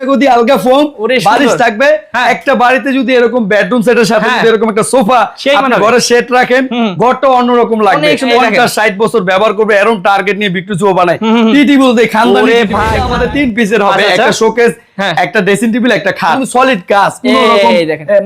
গদি আলগা ফোম বালিশ থাকবে হ্যাঁ। একটা বাড়িতে যদি এরকম বেডরুম সেটের সাথে হ্যাঁ। যদি এরকম একটা সোফা আপনি ঘরে সেট রাখেন। ঘরটা অন্যরকম লাগবে অনেক সুন্দর দেখেন। 50 60 বছর ব্যবহার করবে এরকম টার্গেট নিয়ে বিক্রি বানায়। টিটি বলতে খানদানি আমাদের তিন পিসের হবে আচ্ছা, একটা আচ্ছা। শোকেস হ্যাঁ। একটা ড্রেসিং টেবিল একটা খাট। সলিড কাজ কোনো রকম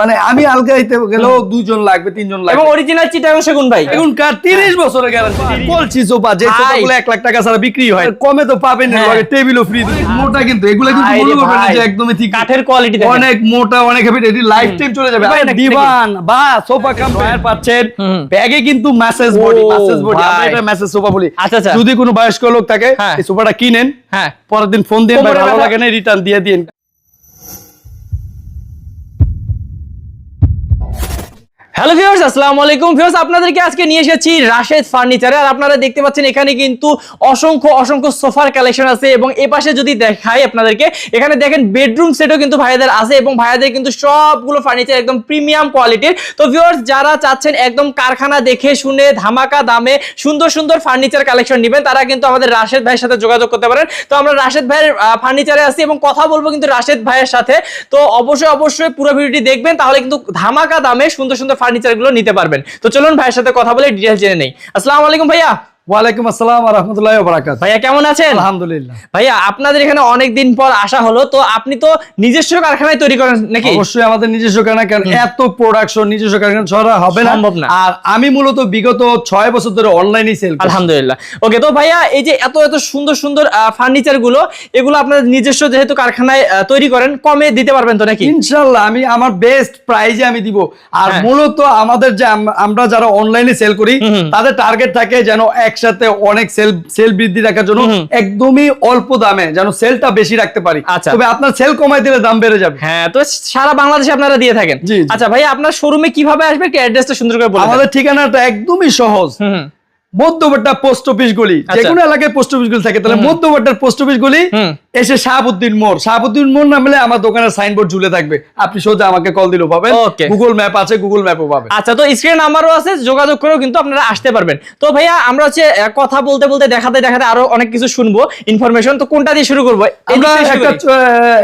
মানে আমি আলগাইতে গেলেও দুজন লাগবে তিনজন এবং লাগবে অরিজিনাল চিটাগং সেগুন ভাই। এখন কার 30 বছরের গ্যারান্টি বলছি সোফা যে। সোফাগুলো 1 লাখ টাকা ছাড়া বিক্রি হয় কমে তো পাবেন না হ্যাঁ। টেবিলও ফ্রি মোটা কিন্তু এগুলো কিন্তু মনে করবেন না যে একদমই ঠিক। কাঠের কোয়ালিটি দেখেন। অনেক মোটা অনেক হেভি এটি লাইফ টাইম চলে যাবে। দিবান বা সোফা কাম ড্রয়ার পাচ্ছেন। ব্যাগে কিন্তু মেসেজ বডি মেসেজ বডি আমরা এটা ম্যাসেজ সোফা বলি। আচ্ছা, আচ্ছা। যদি কোনো বয়স্ক লোক থাকে হ্যাঁ। এই সোফাটা কিনেন হ্যাঁ। পরের দিন ফোন দিয়ে ভালো লাগে না রিটার্ন দিয়ে দিন হ্যালো ভিউয়ার্স আসসালামু আলাইকুম। ভিউয়ার্স আপনাদেরকে আজকে নিয়ে এসেছি রাশেদ ফার্নিচারে আর আপনারা দেখতে পাচ্ছেন, এখানে কিন্তু অসংখ্য অসংখ্য সোফার কালেকশন আছে এবং এ পাশে যদি দেখাই আপনাদেরকে, এখানে দেখেন বেডরুম সেটও কিন্তু ভাইয়াদের আছে এবং ভাইয়াদের কিন্তু সবগুলো ফার্নিচার একদম প্রিমিয়াম কোয়ালিটির তো ভিউয়ার্স যারা চাচ্ছেন একদম কারখানা দেখে শুনে ধামাকা দামে সুন্দর সুন্দর ফার্নিচার কালেকশন নেবেন, তারা কিন্তু আমাদের রাশেদ ভাইয়ের সাথে যোগাযোগ করতে পারেন। তো আমরা রাশেদ ভাইয়ের ফার্নিচারে আছি এবং কথা বলব কিন্তু রাশেদ ভাইয়ের সাথে। তো অবশ্যই অবশ্যই পুরো ভিডিওটি দেখবেন, তাহলে কিন্তু ধামাকা দামে সুন্দর সুন্দর ফার্নিচারগুলো নিতে পারবেন। তো চলুন ভাইয়ের সাথে কথা বলে ডিটেলস জেনে নেই। আসসালামু আলাইকুম ভাইয়া। ওয়ালাইকুম আসসালাম রাহমাতুল্লাহি ভাইয়া কেমন আছেন? আলহামদুলিল্লাহ। ভাইয়া আপনাদের এখানে অনেক দিন পর আসা হলো তো আপনি তো নিজস্ব কারখানায় তৈরি করেন নাকি? অবশ্যই আমাদের নিজস্ব কারখানা কারণ এত প্রোডাকশন নিজস্ব কারখানা ছড়া হবে না। সম্ভব না। আর আমি মূলত বিগত ছয় বছর ধরে অনলাইনে সেল আলহামদুলিল্লাহ। ওকে তো ভাইয়া এই যে এত এত সুন্দর সুন্দর ফার্নিচারগুলো এগুলো আপনাদের নিজস্ব যেহেতু কারখানায় তৈরি করেন কমে দিতে পারবেন তো নাকি? ইনশাল্লাহ আমি আমার বেস্ট প্রাইজে আমি দিব। আর হ্যাঁ। মূলত আমাদের যে আমরা যারা অনলাইনে সেল করি। তাদের টার্গেট থাকে যেন একসাথে অনেক সেল সেল বৃদ্ধি রাখার জন্য। একদমই অল্প দামে যেন সেলটা বেশি রাখতে পারি আচ্ছা। তবে আপনার সেল কমাই দিলে দাম বেড়ে যাবে হ্যাঁ তো সারা বাংলাদেশে আপনারা দিয়ে থাকেন। আচ্ছা ভাই আপনার শোরুমে কীভাবে আসবে একটু অ্যাড্রেসটা সুন্দর করে বলুন। আমাদের ঠিকানাটা একদমই সহজ। মধ্যবর্তী পোস্ট অফিস গুলি যে আচ্ছা। কোনো এলাকায় পোস্ট অফিস গুলি থাকে তাহলে মধ্যবর্তার পোস্ট অফিস গুলি। এসে শাহাবুদ্দিন মোড়। শাহাবুদ্দিন মোড় নামলে আমার দোকানের সাইনবোর্ড ঝুলে থাকবে। আপনি সোজা আমাকে কল দিলেও পাবেন। গুগল ম্যাপ আছে গুগল ম্যাপও পাবেন। আচ্ছা তো স্ক্রিন নাম্বারও আছে যোগাযোগ করেও কিন্তু আপনারা আসতে পারবেন। তো ভাইয়া আমরা হচ্ছে কথা বলতে বলতে দেখাতে দেখাতে আরও অনেক কিছু শুনব। ইনফরমেশন তো কোনটা দিয়ে শুরু করব? আমরা একটা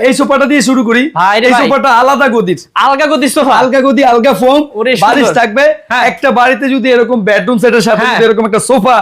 এই সোফাটা দিয়ে শুরু করি। এই সোফাটা আলাদা গদির। আলগা গতি সোফা? আলগা গদি আলগা ফোম। বালিশ থাকবে। হ্যাঁ। একটা বাড়িতে যদি এরকম বেডরুম সেটের সাথে হ্যাঁ। যদি এরকম একটা সোফা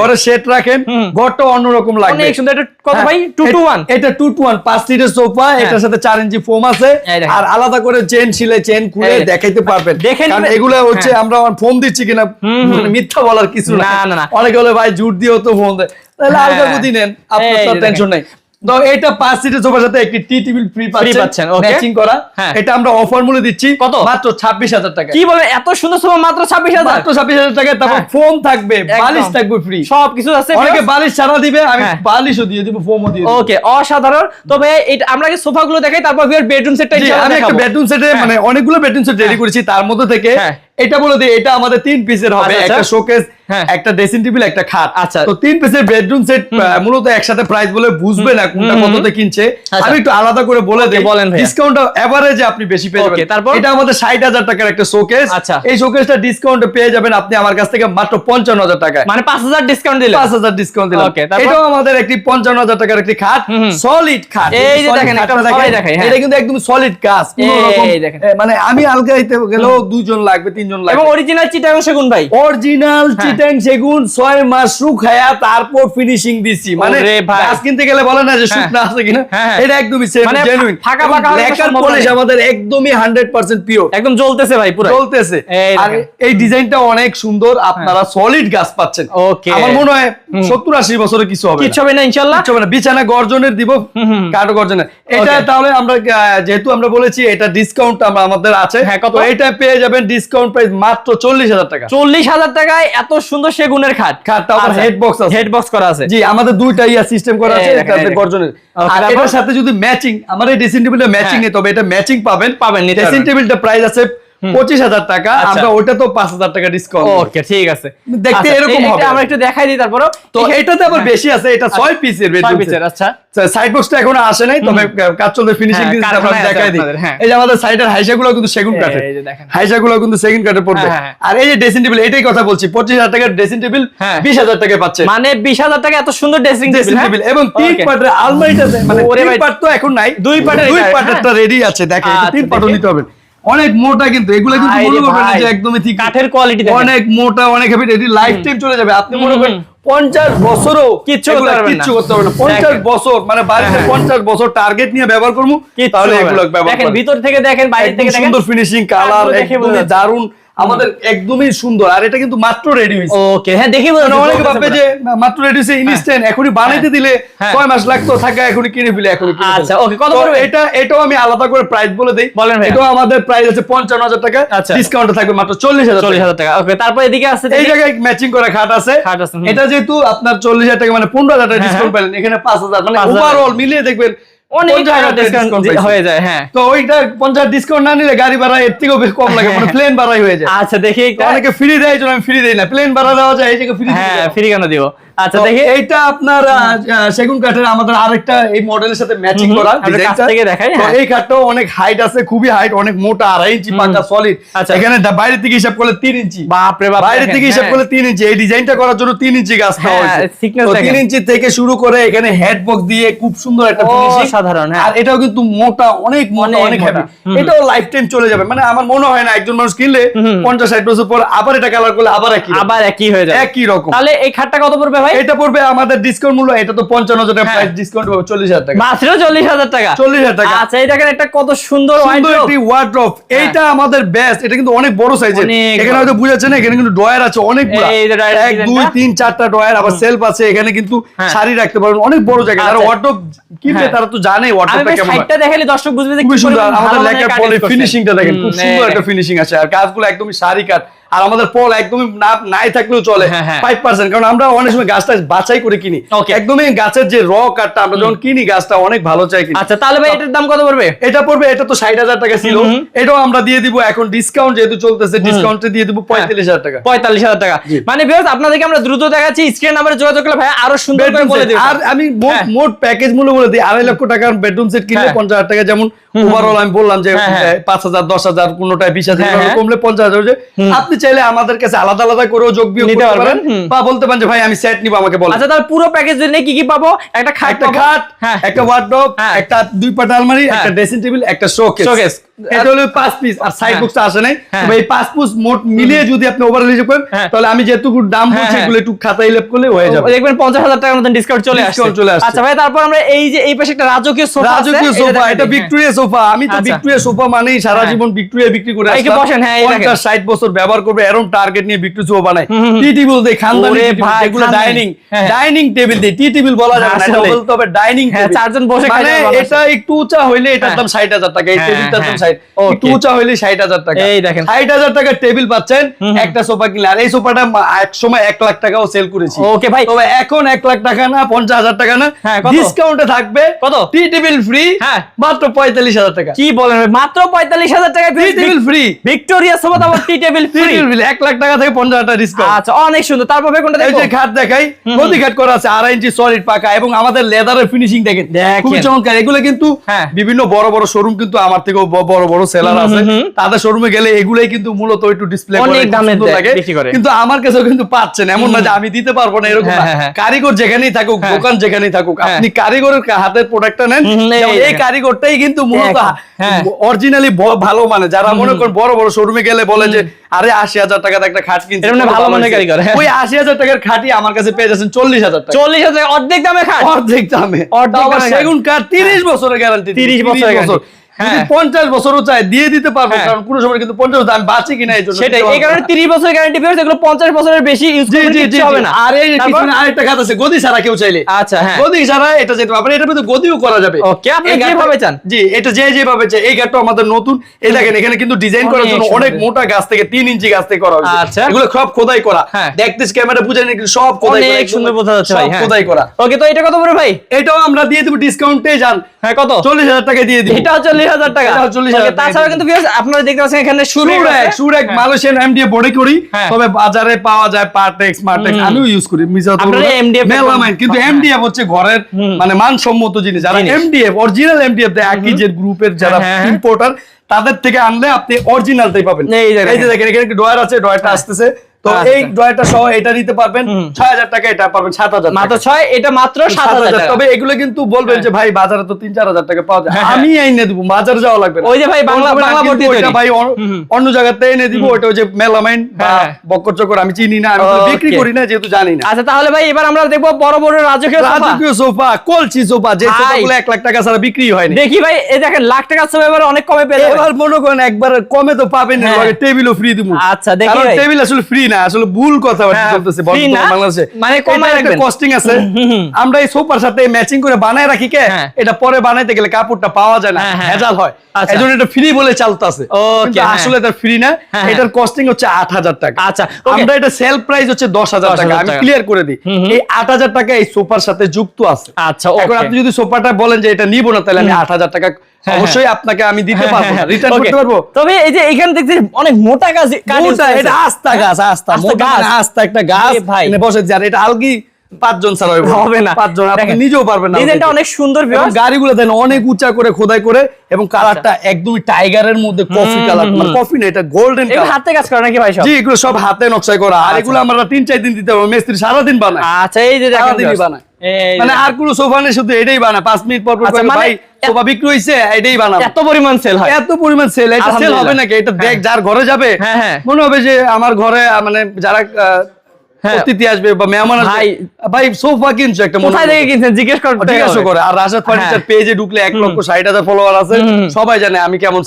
ঘরে সেট রাখেন ঘরটা অন্যরকম লাগবে। অনেক সুন্দর। এটা কত হ্যাঁ, ভাই? টু টু এ- ওয়ান এটা টু টু ওয়ান পাঁচ লিটার সোফা এটার সাথে চার ইঞ্চি ফোম আছে আর আলাদা করে চেন ছিলে চেন খুলে দেখাইতে পারবেন। দেখেন এগুলো হচ্ছে হ্যাঁ। আমরা ফোন দিচ্ছি কিনা। মানে মিথ্যা বলার কিছু না। না। অনেকে বলে ভাই জুট দিয়েও তো ফোন দেয়। তাহলে হ্যাঁ। আলগা গদি নেন? আপনার টেনশন নাই। তো এটা পাঁচ সিটের সোফার সাথে একটি টি টেবিল ফ্রি পাচ্ছেন, পাচ্ছেন ম্যাচিং করা। এটা আমরা অফার মূল্যে দিচ্ছি কত? মাত্র ছাব্বিশ হাজার টাকা কি বলেন এত সুন্দর সোফা মাত্র ছাব্বিশ হাজার মাত্র ছাব্বিশ হাজার টাকা তারপর। থাকবে বালিশ থাকবে ফ্রি সব আছে অনেকে বালিশ ছাড়া দিবে আমি। বালিশও দিয়ে দিব ফোমও দিয়ে ওকে অসাধারণ তবে এটা আমরা কি সোফা গুলো দেখাই তারপর বেডরুম সেটটা আমি একটা বেডরুম সেটে হ্যাঁ। মানে অনেকগুলো বেডরুম সেট রেডি করেছি তার মধ্যে থেকে হ্যাঁ। এটা বলে দিই এটা আমাদের তিন পিসের হবে আচ্ছা, আচ্ছা। একটা শোকেস। একটা ড্রেসিং টেবিল একটা খাট আচ্ছা। তো তিন পিসের বেডরুম সেট মূলত একসাথে প্রাইস বলে বুঝবে না কোনটা। কততে কিনছে আচ্ছা। আমি একটু আলাদা করে বলে দিই বলেন। ডিসকাউন্ট এভারেজে আপনি বেশি পেয়ে যাবেন তারপর? এটা আমাদের ষাট হাজার টাকার একটা শোকেস আচ্ছা। এই শোকেসটা ডিসকাউন্ট পেয়ে যাবেন আপনি আমার কাছ থেকে মাত্র পঞ্চান্ন হাজার টাকা মানে পাঁচ হাজার ডিসকাউন্ট দিলে পাঁচ হাজার ডিসকাউন্ট দিলাম Okay, তারপর? এটাও আমাদের একটি পঞ্চান্ন হাজার টাকার একটি খাট। সলিড খাট এই যে দেখেন, হ্যাঁ। এটা কিন্তু একদম সলিড কাজ কোনো এই রকম দেখেন। মানে আমি আলগাইতে গেলেও দুজন লাগবে তিনজন লাগবে এবং অরিজিনাল চিটাগং সেগুন ভাই অরিজিনাল হ্যাঁ। চিটাং সেগুন ছয় মাস শুকায়া তারপর ফিনিশিং দিছি। মানে গাছ কিনতে গেলে বলে না যে হ্যাঁ। শুকনা আছে কিনা? হ্যাঁ, হ্যাঁ। এটা একদমই মানে জেনুইন ফাঁকা ফাঁকা হলে পলিশ আমাদের একদমই হান্ড্রেড পার্সেন্ট পিওর একদম জ্বলতেছে ভাই পুরো এই আর এই ডিজাইনটা অনেক সুন্দর আপনারা সলিড গাছ পাচ্ছেন। Okay. আমার মনে হয় সত্তর আশি বছরে কিছু হবে না। কিচ্ছু হবে না ইনশাল্লাহ কিচ্ছু হবে না। বিছানা গর্জনের দিব। কাঠও গর্জনের। এটা তাহলে আমরা যেহেতু আমরা বলেছি এটা ডিসকাউন্ট আমাদের আছে। হ্যাঁ, কত? এটা পেয়ে যাবেন ডিসকাউন্ট প্রাইস মাত্র চল্লিশ হাজার টাকা। চল্লিশ হাজার টাকায় এত সুন্দর সেগুনের খাট খাট, তারপর head box আছে। হেড বক্স করা আছে জি আমাদের দুইটা ইয়া সিস্টেম করা আছে দেখেন। গর্জনের আর? এটার সাথে যদি ম্যাচিং আমাদের ড্রেসিং টেবিলটা ম্যাচিং হ্যাঁ। নেই তবে এটা ম্যাচিং পাবেন পাবেন, ড্রেসিং। টেবিলটা প্রাইস আছে পঁচিশ হাজার টাকা আচ্ছা। আমরা ওটা তো পাঁচ হাজার টাকা ডিসকাউন্ট ওকে ঠিক আছে। দেখতে আচ্ছা, এরকম হবে। আমরা একটু দেখাই দিই তারপরও। তো এটাতে আবার বেশি আছে এটা ছয় পিসের ছয় পিসের আচ্ছা। সাইড বক্সটা এখনও আসে নাই তবে কাজ চলতে ফিনিশিং হ্যাঁ, আমরা দেখাই দিই। হ্যাঁ। এই যে আমাদের সাইডের হাইসাগুলো কিন্তু সেগুন কাঠের। হাইসাগুলো কিন্তু সেগুন কাঠের পড়বে। হ্যাঁ। আর এই যে ড্রেসিং টেবিল এটাই কথা বলছি পঁচিশ হাজার টাকার ড্রেসিং টেবিল। বিশ হাজার টাকায় পাচ্ছে। মানে বিশ হাজার টাকা এত সুন্দর ড্রেসিং টেবিল এবং তিন পার্টের আলমারিটা মানে তিন পার্ট তো এখন নাই। দুই পার্টের দুই পার্টেরটা রেডি আছে দেখেন আচ্ছা, তিন পার্টও নিতে হবে। অনেক মোটা কিন্তু এগুলো কিন্তু মনে করবেন না যে একদমই ঠিক। কাঠের কোয়ালিটি অনেক মোটা অনেক হেভি এটি লাইফ টাইম চলে যাবে। আপনি মনে করেন পঞ্চাশ বছরও কিচ্ছু এগুলো করতে পারবেন না। কিচ্ছু করতে পারবেন না। পঞ্চাশ। বছর মানে বাড়িতে হ্যাঁ। পঞ্চাশ বছর টার্গেট নিয়ে ব্যবহার করব তাহলে এগুলো ব্যবহার দেখেন করবেন। ভিতর থেকে দেখেন বাইরে থেকে দেখেন সুন্দর ফিনিশিং কালার কাঠগুলো আমাদের একদমই সুন্দর। আর এটা কিন্তু মাত্র রেডি হয়েছে। ওকে হ্যাঁ দেখি মানে অনেকে ভাববে যে মাত্র রেডি হয়েছে ইনস্ট্যান্ট এখনই বানাইতে দিলে হ্যাঁ। ছয় মাস লাগতো থাকা এখনই কিনে ফেলে এখনই আচ্ছা, okay, কত পড়বে? এটা এটাও আমি আলাদা করে প্রাইস বলে দিই। বলেন ভাইয়া। এটাও আমাদের প্রাইস আছে পঞ্চান্ন হাজার টাকা। আচ্ছা। ডিসকাউন্টে থাকবে মাত্র চল্লিশ হাজার চল্লিশ হাজার টাকা। ওকে তারপর এদিকে আসছে এই জায়গায় ম্যাচিং করা খাট আছে। আছে, এটা যেহেতু আপনার চল্লিশ হাজার টাকা মানে পনেরো হাজার টাকা হ্যাঁ, ডিসকাউন্ট পেলেন এখানে পাঁচ হাজার মানে ওভারঅল মিলিয়ে দেখবেন অনেক 50,000 টাকা টাকা ডিসকাউন্ট হয়ে যায় হ্যাঁ। তো ওইটা ডিসকাউন্ট না নিলে গাড়ি ভাড়া এর থেকেও বেশ কম লাগে মানে প্লেন ভাড়াই হয়ে যায়। আচ্ছা দেখি অনেকে ফ্রি দেয় আমি ফ্রি দেই না। প্লেন ভাড়া দেওয়া যায় এই ফ্রি হ্যাঁ ফ্রি কেন দিব? আচ্ছা দেখি। এইটা আপনার সেগুন কাঠের আমাদের আরেকটা এই মডেলের সাথে ম্যাচিং করা। ডিজাইনটা থেকে দেখাই, তো হ্যাঁ। এই কাঠটাও অনেক হাইট আছে খুবই হাইট অনেক মোটা আড়াই ইঞ্চি পাকা সলিড আচ্ছা। এখানে বাইরে থেকে হিসাব করলে তিন ইঞ্চি। বাপরে বাপ বাইরে থেকে হিসাব হ্যাঁ। করলে তিন ইঞ্চি। এই ডিজাইনটা করার জন্য তিন ইঞ্চি গাছ হ্যাঁ, হয়েছে। তিন ইঞ্চি থেকে শুরু করে এখানে হেড বক্স দিয়ে খুব সুন্দর একটা ফিনিশিং সাধারণ, হ্যাঁ। আর এটাও কিন্তু মোটা অনেক মোটা অনেক এটাও লাইফ টাইম চলে যাবে। মানে আমার মনে হয় না একজন মানুষ কিনলে পঞ্চাশ ষাট বছর পর আবার এটা কালার করলে আবার একই আবার একই হয়ে যায় একই রকম। তাহলে এই খাটটা কত পড়বে ভাই? এটা পড়বে আমাদের ডিসকাউন্ট মূল্য এটা তো পঞ্চান্ন হাজার টাকা হ্যাঁ। প্রাইস ডিসকাউন্ট চল্লিশ হাজার টাকা। মাত্র চল্লিশ হাজার টাকা। চল্লিশ হাজার টাকা। আচ্ছা এই দেখেন একটা কত সুন্দর ওয়ার্ড্রপ এইটা আমাদের বেস্ট এটা কিন্তু অনেক বড় সাইজের এখানে হয়তো বুঝাচ্ছে না এখানে কিন্তু ড্রয়ার আছে অনেক বড় এই যে dryer এক দুই তিন চারটা ড্রয়ার আবার সেলফ আছে। এখানে কিন্তু হ্যাঁ। শাড়ি রাখতে পারবেন। অনেক বড় জায়গা যারা আচ্ছা। ওয়ার্ডরোব কিনবে হ্যাঁ। তারা তো জানে বেশ কেমন সাইডটা দেখালে দর্শক বুঝবে যে কি সুন্দর। আমাদের মানের পলে। ফিনিশিংটা দেখেন। খুব সুন্দর একটা ফিনিশিং আছে। আর কাজগুলো একদমই সারি কাট আর আমাদের পল একদমই না নাই থাকলেও চলে হ্যাঁ, হ্যাঁ। ফাইভ পার্সেন্ট কারণ আমরা অনেক সময় গাছটা বাছাই করে কিনি। একদমই গাছের যে র কাঠটা আমরা যখন কিনি গাছটা অনেক ভালো চাই কিনি। আচ্ছা তাহলে ভাই এটার দাম কত পড়বে? এটা পড়বে এটা তো ষাট হাজার টাকা ছিল। এটাও আমরা দিয়ে দিব এখন ডিসকাউন্ট যেহেতু চলতেছে ডিসকাউন্টে দিয়ে দিব পঁয়তাল্লিশ হাজার টাকা। পঁয়তাল্লিশ হাজার টাকা। মানে ভিউয়ার্স আপনাদেরকে আমরা দ্রুত দেখাচ্ছি স্ক্রিন নাম্বারে যোগাযোগ করলে ভাই আরও সুন্দর করে বলে। দেব। আর আমি মোট হ্যাঁ। প্যাকেজ মূল্য বলে দিই আড়াই লক্ষ টাকার বেডরুম সেট কিনলে হ্যাঁ। পঞ্চাশ হাজার টাকা যেমন ওভারঅল আমি বললাম যে হ্যাঁ, হ্যাঁ। পাঁচ হাজার দশ হাজার কোনোটায় বিশ হাজার হ্যাঁ। কমলে পঞ্চাশ হাজার আপনি চাইলে আমাদের কাছে আলাদা আলাদা করেও যোগ বিয়োগ নিতে পারবেন, বা বলতে পারেন যে ভাই আমি সেট নিবো আমাকে বলো আচ্ছা তাহলে পুরো প্যাকেজ নিয়ে কি কি পাবো একটা খাট একটা। খাট হ্যাঁ একটা ওয়ার্ডরোব। একটা দুই পাটা আলমারি। একটা ড্রেসিং টেবিল একটা শোকেস Showcase। এটা হলো পাঁচ পিস আর সাইড হ্যাঁ। বক্সটা আসে নাই হ্যাঁ। তবে এই পাঁচ পিস মোট মিলিয়ে যদি আপনি ওভারঅল হিসাব করেন হ্যাঁ। তাহলে আমি যেটুকু দাম হ্যাঁ, বলছি হ্যাঁ। এগুলো একটু খাতায় লেপ করলে হয়ে যাবে দেখবেন পঞ্চাশ হাজার টাকার মতন ডিসকাউন্ট চলে আসছে চলে আসছে। আচ্ছা ভাই তারপর আমরা এই যে এই পাশে একটা রাজকীয় সোফা রাজকীয় সোফা এটা ভিক্টোরিয়া সোফা আমি তো। ভিক্টোরিয়া সোফা মানেই সারা হ্যাঁ। জীবন ভিক্টোরিয়া বিক্রি করে এই বসেন, হ্যাঁ, এই দেখেন। পঞ্চাশ ষাট বছর ব্যবহার করবে এরকম টার্গেট নিয়ে ভিক্টোরিয়া সোফা। টি টেবিল খানদানি ভাই, ডাইনিং হ্যাঁ। ডাইনিং টেবিল টি টেবিল বলা যাবে না এটা বলতে হবে ডাইনিং হ্যাঁ, চারজন বসে মানে এটা একটু উঁচা হইলে এটার হ্যাঁ। দাম টাকা এই হ্যাঁ, টেবিলটার দাম হ্যাঁ। ষাট। একটু উঁচা হইলে ষাট হাজার টাকা। এই দেখেন। ষাট হাজার টাকার টেবিল পাচ্ছেন হুম, হুম। একটা সোফা কিনলে। আর এই সোফাটা এক সময় এক লাখ টাকাও সেল করেছি। ওকে ভাই। তবে এখন এক লাখ টাকা না পঞ্চাশ হাজার টাকা না। ডিসকাউন্টে থাকবে কত? টি টেবিল ফ্রি হ্যাঁ। মাত্র পঁয়তাল্লিশ হাজার টাকা। কি বলেন মাত্র পঁয়তাল্লিশ হাজার টাকায় tea table free Victoria sofa তারপর টি টেবিল ফ্রি এক লাখ টাকা থেকে পঞ্চাশ হাজার ডিসকাউন্ট আচ্ছা অনেক সুন্দর। তারপর কোনটা এই যে খাট দেখাই। খাট করা আছে আড়াই ইঞ্চি সলিড পাকা এবং আমাদের লেদারের ফিনিশিং দেখেন। দেখেন। খুবই চমৎকার। এগুলো কিন্তু হ্যাঁ। বিভিন্ন বড় বড় শোরুম কিন্তু আমার থেকেও বড় বড় সেলার আছে। তাদের শোরুমে গেলে এগুলাই কিন্তু মূলত একটু ডিসপ্লে অনেক দামে লাগে বিক্রি করে। কিন্তু আমার কাছেও কিন্তু পাচ্ছেন এমন না যে আমি দিতে পারব না এরকম হ্যাঁ। হ্যাঁ, হ্যাঁ। কারিগর যেখানেই থাকুক। দোকান যেখানেই থাকুক। আপনি কারিগরের হাতের প্রোডাক্টটা নেন এই। কারিগরটাই কিন্তু মূলত। অরিজিনালি ভালো মানে যারা মনে করেন বড় বড় শোরুমে গেলে বলে যে আরে আশি হাজার টাকাতে একটা খাট কিনছি মানে ভালো মানের কারিগর। ওই আশি হাজার টাকার খাটি আমার কাছে পেয়ে যাচ্ছেন চল্লিশ হাজার টাকা চল্লিশ হাজার অর্ধেক দামে খাট অর্ধেক দামে অর্ধেক সেগুন কাঠ তিরিশ বছরের গ্যারান্টি 30 বছরের guarantee। হ্যাঁ। পঞ্চাশ বছরও চাই দিয়ে দিতে পারব হ্যাঁ। কারণ কোনো সময় কিন্তু পঞ্চাশ আমি বাঁচি কিনা এই জন্য সেটাই এই কারণে তিরিশ বছরের গ্যারান্টি পেয়েছে এগুলো পঞ্চাশ বছরের বেশি ইউজ হবে না। আর এই যে আরেকটা খাত আছে গদি ছাড়া কেউ চাইলে। আচ্ছা হ্যাঁ। গদি ছাড়া এটা যেতে এটার মধ্যে গদিও করা যাবে। আপনি যেভাবে চান। জি এটা যে যেভাবে চাই এই গাছটা আমাদের নতুন। এই দেখেন এখানে কিন্তু ডিজাইন করার জন্য অনেক মোটা গাছ থেকে তিন ইঞ্চি গাছ থেকে করা হয়েছে। আচ্ছা। এগুলো সব খোদাই করা। হ্যাঁ। দেখতে ক্যামেরা বুঝে নিন কিন্তু সব খোদাই করা। অনেক সুন্দর বোঝা যাচ্ছে ভাই খোদাই করা। ওকে তো এটা কত পড়বে ভাই? এটাও আমরা দিয়ে দেবো ডিসকাউন্টে যান হ্যাঁ কত? চল্লিশ হাজার টাকা দিয়ে দিই এটাও চল্লিশ হাজার টাকা এটা 40,000 Okay, টাকা। তাছাড়া কিন্তু আপনারা দেখতে পাচ্ছেন এখানে সুরেক সুরেক আছে। সুরেক হ্যাঁ। মালয়েশিয়ান এমডিএফ বডি করি হ্যাঁ। তবে বাজারে পাওয়া যায় পার্টেক্স মার্টেক্স আমিও ইউজ করি মিসা তো আপনারা MDF এর মেলামাইন কিন্তু হ্যাঁ। এমডিএফ হচ্ছে ঘরের মানে মানসম্মত জিনিস যারা এমডিএফ অরিজিনাল এমডিএফ একই যে গ্রুপের যারা হ্যাঁ, হ্যাঁ। ইম্পোর্টার তাদের থেকে আনলে আপনি অরিজিনালটাই পাবেন এই যে এই যে দেখেন এখানে ডয়ার আছে ডয়ারটা আসতেছে তো আচ্ছা। এই ডয়ারটা সহ এটা নিতে পারবেন ছয় হাজার টাকা এটা পাবেন সাত হাজার মাত্র ছয় এটা মাত্র সাত হাজার তবে এগুলো কিন্তু বলবেন যে ভাই বাজারে তো তিন চার হাজার টাকা পাওয়া যায়। হ্যাঁ, হ্যাঁ। আমি এনে দিব বাজারে যাওয়া লাগবে ওই যে ভাই বাংলা- বাংলা ভর্তি ভাই অন্য- জায়গাতে এনে দিব ওটা ওই যে মেলামাইন বা হ্যাঁ। বক্কর চক্কর আমি চিনি না আমি বিক্রি করি না যেহেতু জানি না। আচ্ছা তাহলে ভাই এবার আমরা দেখব বড় বড় রাজকীয় সোফা। রাজকীয় সোফা সোফা যে সোফাগুলো এক লাখ টাকা ছাড়া বিক্রি হয়নি। দেখি ভাই এই দেখেন লাখ টাকার সোফা এবার অনেক কমে পেয়ে এবার মনে করেন একবার কমে তো পাবেন না হ্যাঁ। টেবিলও ফ্রি দিব। আচ্ছা, দেখি টেবিল আসলে ফ্রি না আসলে ভুল কথা হ্যাঁ, বাংলাদেশে। মানে কমায়। কস্টিং আছে। আমরা এই সোফার সাথে ম্যাচিং করে বানায় রাখি কে? হ্যাঁ। এটা পরে বানাইতে গেলে কাপড়টা পাওয়া যায় না হ্যাঁ। ভেজাল হয়। আচ্ছা। এজন্য এটা ফ্রি বলে চালতাছে। Okay। আসলে এটা ফ্রি না। এটার কস্টিং হচ্ছে আট হাজার টাকা। আচ্ছা, আমরা এটা সেল প্রাইস হচ্ছে দশ হাজার 10,000 টাকা। আমি ক্লিয়ার করে দিই। এই টাকা এই সোফার সাথে যুক্ত আছে। আচ্ছা এখন আপনি যদি সোফাটা বলেন যে এটা নিব না তাহলে আমি আট হাজার টাকা অবশ্যই আপনাকে আমি দিতে হ্যাঁ, পারব হ্যাঁ, রিটার্ন করতে পারব? তবে এই যে এখানে দেখছি অনেক মোটা use মোটা, এটা আস্তা গাছ আস্তা মোটা গাছ। মানে আস্তা একটা গাছ। এনে বসে যার এটা আলগি পাঁচজন ছাড়া হবে না। পাঁচজন আপনি নিজেও পারবেন না ডিজাইনটা অনেক সুন্দর। গাড়িগুলো দেন অনেক উঁচা করে খোদাই করে এবং কালারটা একদমই টাইগারের মধ্যে কফি কালার মানে কফি না এটা গোল্ডেন কালার হাতে কাজ করে নাকি ভাই সব? জি এগুলো সব হাতে নকশাই করা। আর এগুলো আমরা তিন চার দিন দিতে হবে। মিস্ত্রি সারাদিন বানায়। আচ্ছা এই যে দেখেন সারাদিনই বানায়। মানে আর কোনো সোফা নেই শুধু এটাই বানায়। পাঁচ মিনিট পর পর আচ্ছা, মানে ভাই সোফা বিক্রি হয়েছে এটাই বানা এত পরিমাণ সেল হয়। এত পরিমাণ সেল এটা সেল হবে নাকি? এটা দেখ যার ঘরে যাবে হ্যাঁ, হ্যাঁ। মনে হবে যে আমার ঘরে মানে যারা হ্যাঁ। অতিথি আসবে বা মেহমান আসবে। ভাই। সোফা কিনছো একটা কোথায় থেকে কিনছেন? জিজ্ঞেস করতে জিজ্ঞাসা করে। আর রাশাদ ফার্নিচার পেজে ঢুকলে এক লক্ষ ষাট হাজার ফলোয়ার আছে। সবাই জানে আমি কেমন।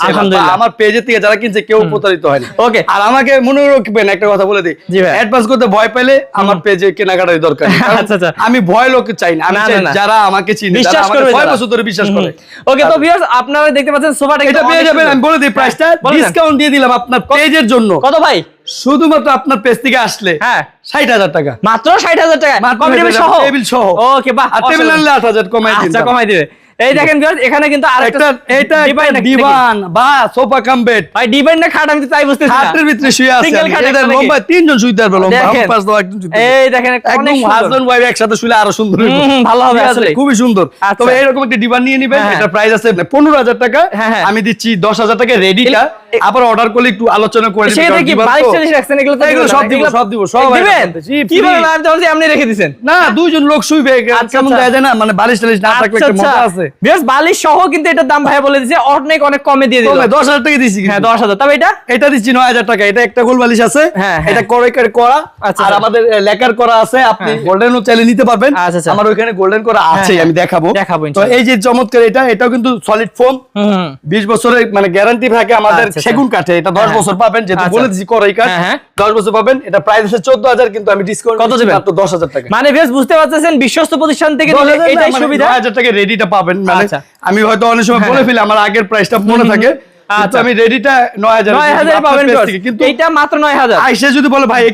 আমার পেজে থেকে যারা কিনছে কেউ প্রতারিত হয়নি। Okay. আর আমাকে মনে রাখবেন একটা কথা বলে দিই। অ্যাডভান্স করতে ভয় পেলে আমার পেজে কেনাকাটার দরকার আচ্ছা, আচ্ছা। আমি ভয় লোক চাই না। আমি। যারা আমাকে চিনি বিশ্বাস করবে ছয় বছর ধরে বিশ্বাস করে। ওকে তো ভিউয়ার্স আপনারা দেখতে পাচ্ছেন সোফাটা এটা পেয়ে যাবেন আমি বলে দিই প্রাইসটা বলে ডিসকাউন্ট দিয়ে দিলাম আপনার পেজের জন্য। কত ভাই? শুধুমাত্র আপনার পেজ থেকে আসলে হ্যাঁ। ষাট হাজার টাকা। মাত্র ষাট হাজার টাকা। মাত্র কম টেবিল 60,000 সহ। টেবিল সহ। ওকে বাহ টেবিল আনলে আট হাজার কমাই আচ্ছা কমাই দিবে। এই দেখেন এখানে কিন্তু আরেকটা এটা ডিভাইন একটা নাকি? দিবান বা সোফা কাম বেড ভাই ডিভাইন না খাট আমি তো তাই বুঝতেছি খাটের ভিতরে শুয়ে আছে Single খাট এটা লম্বা তিনজন শুইতে পারবে লম্বা। দেখেন। আমার দাও একজন এই দেখেন একদম হাজবেন্ড ওয়াইফ একসাথে শুলে আরও সুন্দর ভালো হবে আসলে। খুবই সুন্দর। আচ্ছা। তবে এরকম একটা ডিবান নিয়ে নিবেন হ্যাঁ, এটা প্রাইস আছে পনেরো হাজার টাকা। হ্যাঁ, হ্যাঁ। আমি দিচ্ছি দশ হাজার টাকা রেডিটা আবার অর্ডার করলে একটু আলোচনা করে দিবেন, কারণ কি দিবান তো- টালিশ রাখছেন? এগুলো তো এগুলো সব দিব সব দিব সব দিবেন? আপনি রেখে দিছেন? না দুইজন লোক শুইবে আচ্ছা, কেমন আচ্ছা। দেয়া যায় না মানে বালিশ টালিশ না থাকলে একটা আচ্ছা মজা আছে। বালিশ সহ কিন্তু এটার দাম ভাই বলে দিয়েছে অনেক অনেক কমে দিয়ে দিল। দশ হাজার টাকা হ্যাঁ। দশ হাজার। তবে এটা? এটা দিচ্ছি নয় হাজার টাকা এটা একটা গোল বালিশ আছে হ্যাঁ, হ্যাঁ। এটা করে করে আচ্ছা, আর। আমাদের লেকার করা আছে আপনি গোল্ডেনও চাইলে নিতে পারবেন। আমার ওইখানে গোল্ডেন করা আছে হ্যাঁ, আমি দেখাবো। দেখাবো তো এই যে চমৎকার এটা এটাও কিন্তু সলিড ফোম বিশ বছরের মানে গ্যারান্টি থাকে আমাদের। সেগুন কাঠে এটা দশ হ্যাঁ। বছর পাবেন যেহেতু আচ্ছা। বলে দিচ্ছি করাই কাঠ হ্যাঁ, হ্যাঁ। দশ বছর পাবেন এটা প্রাইস আছে চোদ্দ হাজার কিন্তু আমি ডিসকাউন্ট কত দিবেন? মাত্র দশ হাজার টাকা মানে বেশ বুঝতে পারতেছেন বিশ্বস্ত প্রতিষ্ঠান থেকে নিলে এটাই মানে সুবিধা নয় হাজার টাকা রেডিটা পাবেন মানে আচ্ছা। আমি হয়তো অনেক সময় বলে ফেলি আমার আগের প্রাইসটা মনে থাকে আচ্ছা। আমি রেডিটা পাবেন কিন্তু এটা মাত্র আইসে যদি বলে ভাই এই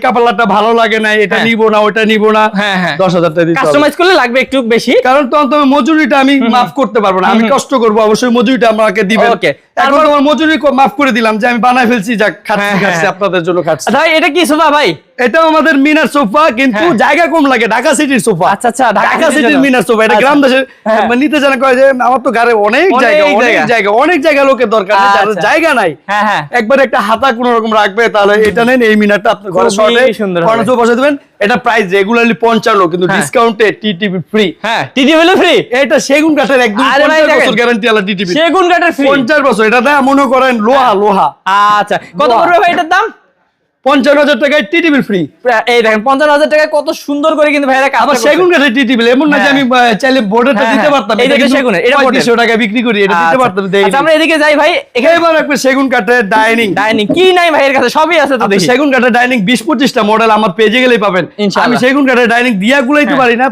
ভালো লাগে না এটা হ্যাঁ। নিব না ওটা নিব না হ্যাঁ, হ্যাঁ। টাকা দিতে কাস্টমাইজ করলে লাগবে একটু বেশি কারণ তখন মজুরিটা আমি মাফ করতে পারব না আমি কষ্ট করব অবশ্যই মজুরিটা আমাকে দিবেন. এখন তোমার মজুরি মাফ করে দিলাম যে আমি বানাই ফেলছি যাক খাচ্ছি খাচ্ছি। আপনাদের জন্য খাচ্ছি ভাই এটা কি সোফা ভাই এটাও আমাদের মিনার সোফা কিন্তু হ্যাঁ। জায়গা কম লাগে ঢাকা সিটির সোফা আচ্ছা, আচ্ছা, ঢাকা সিটির মিনার সোফা এটা আচ্ছা। গ্রাম দেশে হ্যাঁ। মানে নিতে জানা কয় যে আমার তো গাড়ি অনেক জায়গা অনেক জায়গা। অনেক জায়গা লোকের দরকার যাদের আচ্ছা। জায়গা নাই হ্যাঁ হ্যাঁ একবার একটা হাতা কোন রকম রাখবে তাহলে এটা নেন এই মিনারটা আপনার ঘরে শর্টে সুন্দর হবে। ফর্নিচার বসে দিবেন এটা প্রাইস রেগুলারলি পঞ্চান্ন কিন্তু। ডিসকাউন্টে টিটিপি ফ্রি হ্যাঁ টিটি হলো ফ্রি এটা সেগুন কাঠের একদম আরে ভাই পঞ্চাশ দেখেন। বছর গ্যারান্টি আলা টিটিভি সেগুন কাঠের ফ্রি পঞ্চাশ বছর এটা না মনে করেন লোহা লোহা আচ্ছা কত। পড়বে ভাই এটার দাম পঞ্চান্ন হাজার টাকায় টিটিভি ফ্রি এই দেখেন পঞ্চান্ন হাজার টাকায় কত সুন্দর করে কিন্তু ভাইরা আবার সেগুন কাঠের টিটিভি এমন না যে হ্যাঁ। আমি চাইলে বোর্ডেরটা হ্যাঁ, দিতে হ্যাঁ। পারতাম এই এটা। 3500 টাকায় বিক্রি করি এটা দিতে পারতাম আচ্ছা আমরা এদিকে যাই ভাই এখানে এবার একটা সেগুন কাঠের ডাইনিং ডাইনিং কি নাই ভাইয়ের কাছে সবই আছে তো দেখি সেগুন কাঠের ডাইনিং বিশ পঁচিশটা মডেল আমার পেজে গেলেই পাবেন আমি সেগুন কাঠের ডাইনিং দিয়া গুলাইতে। পারি না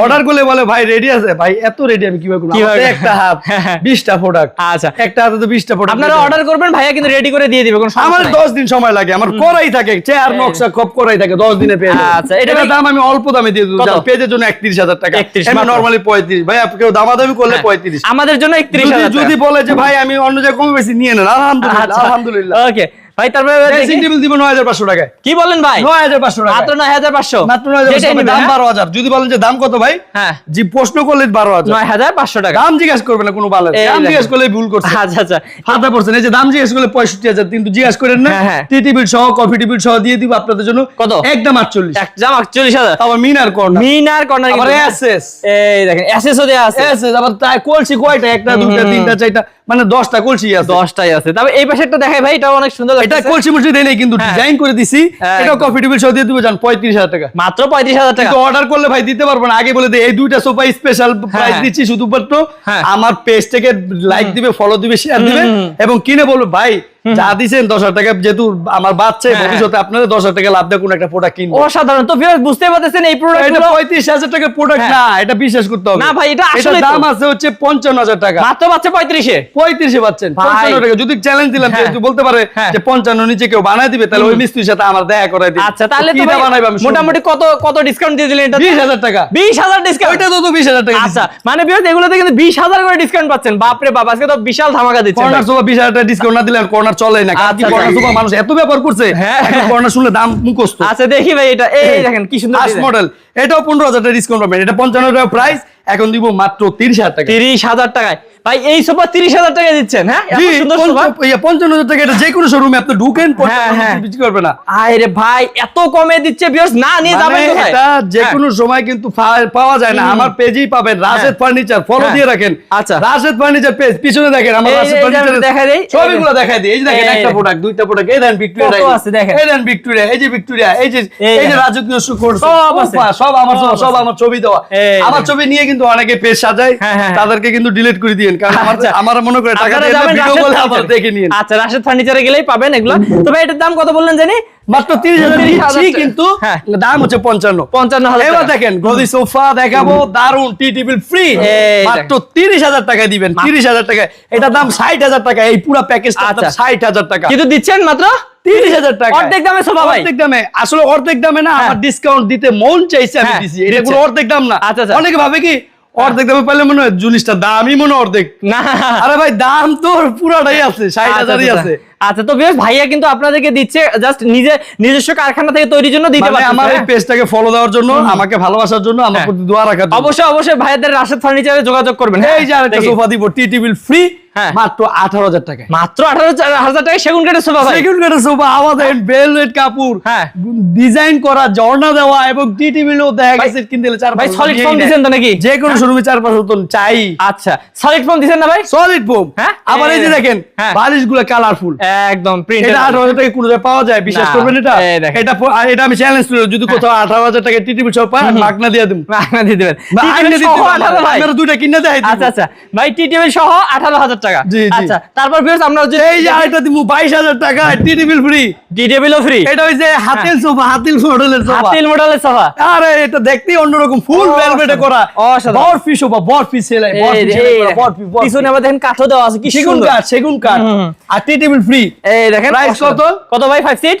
অর্ডার করলে বলে ভাই রেডি আছে? ভাই এত রেডি আমি কীভাবে করব? একটা হাত হ্যাঁ, হ্যাঁ। প্রোডাক্ট আচ্ছা। একটা হাতে তো প্রোডাক্ট আপনারা অর্ডার করবেন ভাইয়া কিন্তু রেডি করে দিয়ে দিবে কোনো সমস্যা আমার নাই। দশ দিন সময় লাগে আমার করাই থাকে চেয়ার নকশা কপ করাই থাকে দশ দিনে পেয়ে। আচ্ছা, এটা দাম আমি অল্প দামে দিয়ে দেবো? পেজের জন্য একত্রিশ হাজার টাকা। 31 আমি। নর্মালি পঁয়ত্রিশ। ভাই আপনি কেউ দামাদামি করলে হ্যাঁ। পঁয়ত্রিশ। আমাদের জন্য একত্রিশ যদি হাজার যদি বলে যে ভাই আমি অন্য জায়গায় কমে বেশি নিয়ে নেন আলহামদুলিল্লাহ আলহামদুলিল্লাহ। ওকে ভাই তারপরে ড্রেসিং। টেবিল দিব নয় হাজার পাঁচশো কি বলেন ভাই? নয় হাজার পাঁচশো টাকা মাত্র নয় হাজার পাঁচশো? মাত্র নয় হাজার যেটাই পাঁচশো নিবেন, দাম হ্যাঁ? বারো হাজার। যদি বলেন যে দাম কত ভাই? হ্যাঁ। জি প্রশ্ন করলে বারো হাজার। নয় হাজার পাঁচশো টাকা। দাম জিজ্ঞাসা করবে না কোনো বালের। দাম। জিজ্ঞাসা করলে ভুল করছে। আচ্ছা আচ্ছা। ফাটা পড়ছেন এই যে দাম জিজ্ঞেস করলে পঁয়ষট্টি হাজার। কিন্তু জিজ্ঞাসা করেন না হ্যাঁ, হ্যাঁ। টি টিভির সহ কফি টিভির সহ দিয়ে দিব আপনাদের জন্য। কত? একদম আটচল্লিশ। এক জাম আটচল্লিশ হাজার। আবার মিনার কর্নার। মিনার কর্নার আবার এসএস। এই দেখেন এসএসও দেওয়া আছে। এসএস আবার তাই কলসি কয়টা? একটা দুইটা তিনটা চারটা। মানে দশটা কলসি আছে। দশটাই আছে। তবে এই পাশে একটা দেখাই ভাই এটা অনেক সুন্দর এটা কলসি মুলসি দেয় নাই কিন্তু হ্যাঁ। ডিজাইন করে দিছি। এটা এটাও কফি টিভির সহ দিয়ে দিব জান পঁয়ত্রিশ হাজার টাকা। মাত্র পঁয়ত্রিশ হাজার টাকা। অর্ডার করলে ভাই দিতে পারব না। আগে বলে দিই এই দুইটা সোফা স্পেশাল প্রাইস হ্যাঁ। দিচ্ছি শুধুমাত্র। হ্যাঁ। আমার পেজ থেকে লাইক দিবে ফলো দিবে শেয়ার দিবে এবং কিনে বলবে ভাই যা দিছেন দশ হাজার টাকা যেহেতু আমার বাচ্চা হ্যাঁ। ভবিষ্যতে আপনাদের দশ হাজার টাকা লাভ দিয়ে কোনো একটা প্রোডাক্ট কিনবো। অসাধারণ। তো বুঝতে পারতেছেন এই প্রোডাক্ট এটা পঁয়ত্রিশ হাজার টাকার প্রোডাক্ট হ্যাঁ। না এটা বিশ্বাস করতে হবে। না ভাই, এটা আসলেই তো। দাম আছে হচ্ছে পঞ্চান্ন হাজার টাকা। মাত্র পাচ্ছে পঁয়ত্রিশে। পঁয়ত্রিশে পাচ্ছেন পঞ্চান্ন টাকা। যদি চ্যালেঞ্জ দিলাম হ্যাঁ। যেহেতু বলতে পারে। যে পঞ্চান্ন নিচে কেউ বানায় দিবে তাহলে ওই মিস্ত্রির সাথে আমার দেখা করাই দিবে। আচ্ছা তাহলে তো বানাইবে আমি মোটামুটি কত কত ডিসকাউন্ট দিয়ে দিলেন এটা বিশ হাজার টাকা। বিশ হাজার ডিসকাউন্ট ওইটা তো বিশ হাজার টাকা আচ্ছা মানে ভিউয়ার্স এগুলোতে কিন্তু বিশ হাজার করে ডিসকাউন্ট পাচ্ছেন। বাপরে বাপ আজকে তো বিশাল ধামাকা দিচ্ছে কর্নার সোফা বিশ হাজার টাকা ডিসকাউন্ট না দিলে আর কর্নার চলে না কাজ কি কর্নার আচ্ছা। সোফা মানুষ এত ব্যবহার করছে হ্যাঁ। কর্নার শুনলে দাম মুখস্থ আচ্ছা দেখি ভাই এটা এই দেখেন কি সুন্দর মডেল এটাও পনেরো হাজার টাকা ডিসকাউন্ট পাবেন এটা পঞ্চান্ন টাকা প্রাইস এখন দিব মাত্র তিরিশ হাজার টাকা তিরিশ হাজার টাকায় ভাই এই সোফা তিরিশ হাজার টাকায় দিচ্ছেন হ্যাঁ পঞ্চান্ন হাজার টাকা এটা যে কোনো শোরুমে আপনি ঢুকেন হ্যাঁ, হ্যাঁ। বিক্রি করবে না আরে ভাই এত কমে দিচ্ছে না নিয়ে যাবেন মানে এটা যে হ্যাঁ। কোনো সময় কিন্তু পাওয়া যায় না আমার পেজেই পাবেন রাশেদ ফার্নিচার ফলো। দিয়ে রাখেন আচ্ছা। রাশেদ ফার্নিচার পেজ পিছনে দেখেন আমার রাশেদ ফার্নিচার দেখাই দেই। সবগুলো দেখাই দিই এই যে দেখেন একটা প্রোডাক্ট দুইটা প্রোডাক্ট এই দেন ভিক্টোরিয়া আছে দেখেন। এই দেন ভিক্টোরিয়া এই যে ভিক্টোরিয়া এই যে এই যে। রাজকীয় সুখর সব আছে। সব আমার সব সব আমার ছবি দেওয়া আমার ছবি নিয়ে কিন্তু অনেকে পেজ সাজায় হ্যাঁ, হ্যাঁ। তাদেরকে কিন্তু ডিলিট করে দিয়েন। কারণ আমার আচ্ছা। মনে করে টাকা দিয়ে ভিডিও বলে আবার দেখে নিন আচ্ছা রাশেদ ফার্নিচারে গেলেই পাবেন এগুলো। তবে এটার দাম কত বললেন জানি? মাত্র তিরিশ হাজার 30,000 দিচ্ছি টাকা। কিন্তু হ্যাঁ। দাম হচ্ছে পঞ্চান্ন। পঞ্চান্ন হাজার এবার দেখেন গদি সোফা দেখাবো দারুণ টি টেবিল ফ্রি মাত্র তিরিশ হাজার টাকায় দিবেন তিরিশ হাজার টাকায়। এটার দাম ষাট হাজার টাকা এই পুরো প্যাকেজটা আচ্ছা। ষাট হাজার টাকা। কিন্তু দিচ্ছেন মাত্র তিরিশ হাজার টাকা অর্ধেক দামে সোফা ভাই। অর্ধেক দামে। আসলে অর্ধেক দামে না আমার ডিসকাউন্ট দিতে মন চাইছে আমি হ্যাঁ, দিছি। এটা কোনো অর্ধেক দাম না। আচ্ছা, আচ্ছা। অনেকে ভাবে কি অর্ধেক দামে পাইলে মনে হয় জিনিসটা দামই মনে অর্ধেক। না। আরে ভাই দাম তোর পুরাটাই আছে ষাট আচ্ছা, হাজারই আচ্ছা, আছে। আচ্ছা তো বেশ ভাইয়া কিন্তু আপনাদেরকে দিচ্ছে জাস্ট নিজে নিজস্ব কারখানা থেকে তৈরির জন্য দিতে মানে পারছে আমার এই পেজটাকে ফলো দেওয়ার জন্য আমাকে ভালোবাসার জন্য আমার হ্যাঁ। প্রতি দোয়া রাখার জন্য। অবশ্যই অবশ্যই ভাইয়াদের রাশেদ ফার্নিচারে যোগাযোগ করবেন হ্যাঁ, এই যে আরেকটা সোফা দিব টি টেবিল ফ্রি হ্যাঁ। মাত্র আঠারো হাজার টাকায়। মাত্র আঠারো হাজার টাকায় সেগুন কাঠের সোফা ভাই। সেকেন্ড কাটের সোফা বেলভেট কাপড় হ্যাঁ। ডিজাইন করা জর্না দেওয়া এবং টি টেবিলও দেখা গেছে কিনতে চার ভাই সলিড ফর্ম নেয়। তো নাকি? যে কোনো শোরুমে চার পাঁচ হাজার চাই। আচ্ছা সলিড ফর্ম দিচ্ছেন না ভাই? সলিড ফোম হ্যাঁ? আবার এই যে দেখেন হ্যাঁ। বালিশগুলো কালারফুল একদম প্রিন্ট এটা টাকা পাওয়া যায় বিশ্বাস করবেন এটা? এটা এটা আমি চ্যালেঞ্জ করি যদি কোথাও আঠারো হাজার টাকা টি টেবিল সব মাগনা দিয়ে দিব। দিয়ে দেবেন। বা টি আইনে টেবিল দিতে সহ পারব। 18 দুইটা কিনে আচ্ছা আচ্ছা। ভাই টি টেবিল সহ আঠারো হাজার টাকা। জি, জি। আচ্ছা তারপর ভিউয়ার্স আমরা এই যে দিব বাইশ হাজার টাকা টি টেবিল ফ্রি ফ্রি এটা ওই যে হাতিল সোফা হাতিল মডেলের সোফা। হাতিল মডেলের সোফা। আরে এটা দেখতেই অন্যরকম ফুল। ভেলভেটে করা। অসাধারণ। বরফি সোফা বরফি সেলাই বরফি সেলাই বরফি পিছনে আবার দেখেন কাঠও দেওয়া আছে কি সেগুন কাঠ সেগুন কাঠ। আর টি টেবিল এই দেখেন অসাধারণ। কত? কত ভাই ফাইভ সিট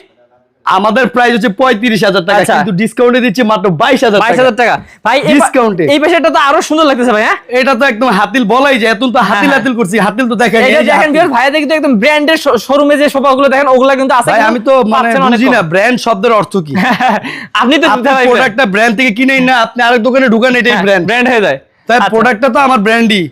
আমাদের প্রাইস হচ্ছে পঁয়ত্রিশ হাজার টাকা আচ্ছা। কিন্তু ডিসকাউন্টে দিচ্ছি মাত্র বাইশ হাজার বাইশ টাকা হাজার টাকা। ভাই এই Discount এই তো আরও সুন্দর লাগতেছে ভাই হ্যাঁ? এটা তো একদম হাতিল বলাই যায় এখন তো হাতিল হ্যাঁ। হাতিল করছি হাতিল তো দেখেন দেখেন ভাইদের কিন্তু একদম ব্র্যান্ডের শোরুমে যে সোফাগুলো দেখেন ওগুলা কিন্তু আছে ভাই আমি তো মানে বুঝি না ব্র্যান্ড শব্দের অর্থ কি? আপনি তো প্রোডাক্টটা ব্র্যান্ড থেকে কিনেই না আপনি আরেক দোকানে ঢুকান এটাই ব্র্যান্ড ব্র্যান্ড হয়ে যায়। তাই আচ্ছা। প্রোডাক্টটা তো আমার ব্র্যান্ডই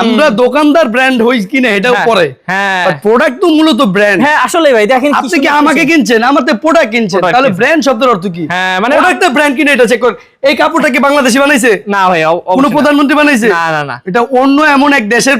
আমরা দোকানদার ব্র্যান্ড হই কিনে এটাও হ্যাঁ, পরে। হ্যাঁ। প্রোডাক্ট তো মূলত ব্র্যান্ড হ্যাঁ আসলে ভাই দেখেন আপনি কি আমাকে কিনছেন? আমার তো প্রোডাক্ট কিনছেন তাহলে ব্র্যান্ড শব্দের অর্থ কি? হ্যাঁ, মানে- প্রোডাক্টটা ব্র্যান্ড কিনে এটা চেক কর এই কাপড়টা কি বাংলাদেশি বানাইছে? না ভাই কোন। প্রধানমন্ত্রী বানাইছে? না, না, না। এটা অন্য এমন এক দেশের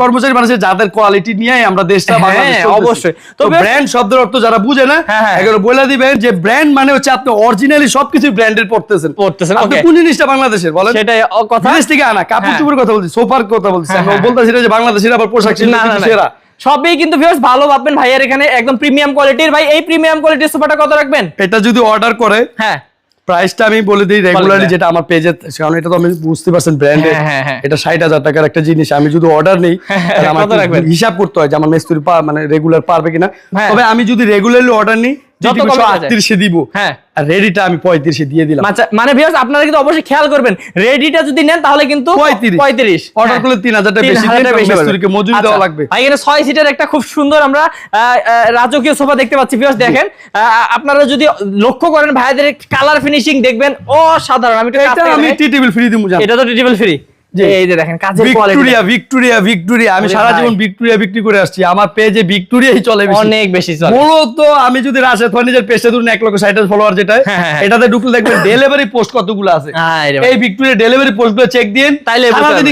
কর্মচারী বানাইছে যাদের কোয়ালিটি নিয়ে আমরা দেশটা হ্যাঁ, অবশ্যই। তো ব্র্যান্ড শব্দের অর্থ যারা বুঝে না হ্যাঁ, হ্যাঁ। এগুলো বলে দিবেন যে ব্র্যান্ড মানে হচ্ছে আপনি অরিজিনালি সবকিছু ব্র্যান্ডের পড়তেছেন পড়তেছেন, আপনি কোন জিনিসটা বাংলাদেশের বলেন? সেটাই কথা বিদেশ থেকে আনা কাপড়। চোপড়ের কথা বলছি সোফার কথা বলছি। আমি। বলতেছি যে বাংলাদেশের আবার পোশাক শিল্প না না। সেরা। সবই কিন্তু ভিউয়ার্স ভালো পাবেন ভাইয়ার এখানে একদম প্রিমিয়াম কোয়ালিটির ভাই এই প্রিমিয়াম কোয়ালিটির সোফাটা কত রাখবেন? এটা যদি অর্ডার করে হ্যাঁ। প্রাইসটা আমি বলে দিই রেগুলারলি যেটা আমার পেজে কারণ এটা তো আমি বুঝতে পারছেন ব্র্যান্ডের হ্যাঁ, হ্যাঁ, হ্যাঁ। এটা ষাট হাজার টাকার একটা জিনিস আমি যদি অর্ডার নেই আমার কত রাখবেন? হিসাব করতে হয় যে আমার মিস্ত্রি পা- মানে রেগুলার পারবে কিনা হ্যাঁ। তবে আমি যদি রেগুলারলি অর্ডার নিই দিব। হ্যাঁ। রেডিটা আমি পঁয়ত্রিশে দিয়ে দিলাম। আচ্ছা মানে ভিউয়ার্স আপনারা কিন্তু অবশ্যই খেয়াল করবেন রেডিটা যদি নেন তাহলে কিন্তু পঁয়ত্রিশ। অর্ডার করলে তিন হাজার টাকা মজুরি দেওয়া লাগবে। এখানে ছয় সিটের একটা খুব সুন্দর আমরা রাজকীয় সোফা দেখতে পাচ্ছি ভিউয়ার্স দেখেন। আহ, আপনারা যদি লক্ষ্য করেন ভাইদের কালার ফিনিশিং দেখবেন অসাধারণ। আমি। টি টেবিল ফ্রি দিব এটা তো টেবিল ফ্রি। এই যে দেখেন কাজের ভিক্টোরিয়া ভিক্টোরিয়া ভিক্টোরিয়া। আমি সারা জীবন ভিক্টোরিয়া বিক্রি করে আসছি। আমার পেজে ভিক্টোরিয়াই চলে অনেক বেশি চলে। মূলত আমি যদি রাশেদ ফার্নিচার পেজে ধরুন এক লক্ষ ষাট ফলোয়ার যেটা হ্যাঁ, হ্যাঁ, হ্যাঁ। এটাতে ঢুকলে দেখবেন ডেলিভারি পোস্ট কতগুলো আছে। আয় এই ভিক্টোরিয়া ডেলিভারি পোস্টগুলো চেক দিন। তাইলে